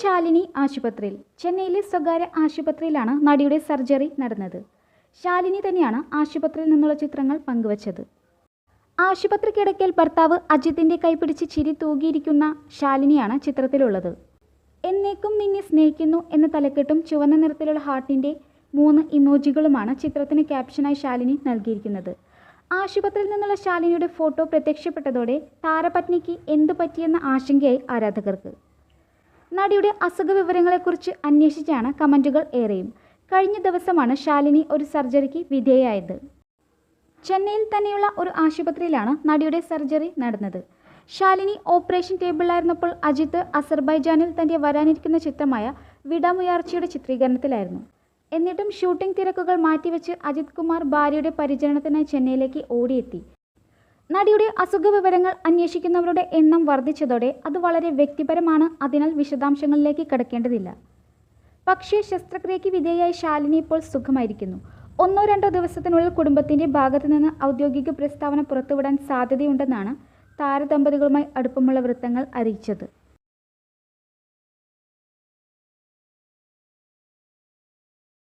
ശാലിനി ആശുപത്രിയിൽ ചെന്നൈയിലെ സ്വകാര്യ ആശുപത്രിയിലാണ് നടിയുടെ സർജറി നടന്നത്. ശാലിനി തന്നെയാണ് ആശുപത്രിയിൽ നിന്നുള്ള ചിത്രങ്ങൾ പങ്കുവച്ചത്. ആശുപത്രി കിടക്കയിൽ ഭർത്താവ് അജിത്തിന്റെ കൈപിടിച്ച് ചിരി തൂകിയിരിക്കുന്ന ശാലിനിയാണ് ചിത്രത്തിലുള്ളത്. എന്നേക്കും നിന്നെ സ്നേഹിക്കുന്നു എന്ന തലക്കെട്ടും ചുവന്ന നിറത്തിലുള്ള ഹാർട്ടിന്റെ മൂന്ന് ഇമോജികളുമാണ് ചിത്രത്തിന് ക്യാപ്ഷനായി ശാലിനി നൽകിയിരിക്കുന്നത്. ആശുപത്രിയിൽ നിന്നുള്ള ശാലിനിയുടെ ഫോട്ടോ പ്രത്യക്ഷപ്പെട്ടതോടെ താരപത്നിക്ക് എന്തു പറ്റിയെന്ന ആശങ്കയായി ആരാധകർക്ക്. നടിയുടെ അസുഖ വിവരങ്ങളെക്കുറിച്ച് അന്വേഷിച്ചാണ് കമന്റുകൾ ഏറെയും. കഴിഞ്ഞ ദിവസമാണ് ശാലിനി ഒരു സർജറിക്ക് വിധേയായത്. ചെന്നൈയിൽ തന്നെയുള്ള ഒരു ആശുപത്രിയിലാണ് നടിയുടെ സർജറി നടന്നത്. ശാലിനി ഓപ്പറേഷൻ ടേബിളിലായിരുന്നപ്പോൾ അജിത്ത് അസർബൈജാനിൽ തന്റെ വരാനിരിക്കുന്ന ചിത്രമായ വിടാമുയർച്ചയുടെ ചിത്രീകരണത്തിലായിരുന്നു. എന്നിട്ടും ഷൂട്ടിംഗ് തിരക്കുകൾ മാറ്റിവെച്ച് അജിത് കുമാർ ഭാര്യയുടെ പരിചരണത്തിനായി ചെന്നൈയിലേക്ക് ഓടിയെത്തി. നടിയുടെ അസുഖ വിവരങ്ങൾ അന്വേഷിക്കുന്നവരുടെ എണ്ണം വർദ്ധിച്ചതോടെ അത് വളരെ വ്യക്തിപരമാണ്. അതിനാൽ വിശദാംശങ്ങളിലേക്ക് കിടക്കേണ്ടതില്ല. പക്ഷേ ശസ്ത്രക്രിയയ്ക്ക് വിധേയായ ശാലിനി ഇപ്പോൾ സുഖമായിരിക്കുന്നു. ഒന്നോ രണ്ടോ ദിവസത്തിനുള്ളിൽ കുടുംബത്തിന്റെ ഭാഗത്തു നിന്ന് ഔദ്യോഗിക പ്രസ്താവന പുറത്തുവിടാൻ സാധ്യതയുണ്ടെന്നാണ് താരദമ്പതികളുമായി അടുപ്പമുള്ള വൃത്തങ്ങൾ അറിയിച്ചത്.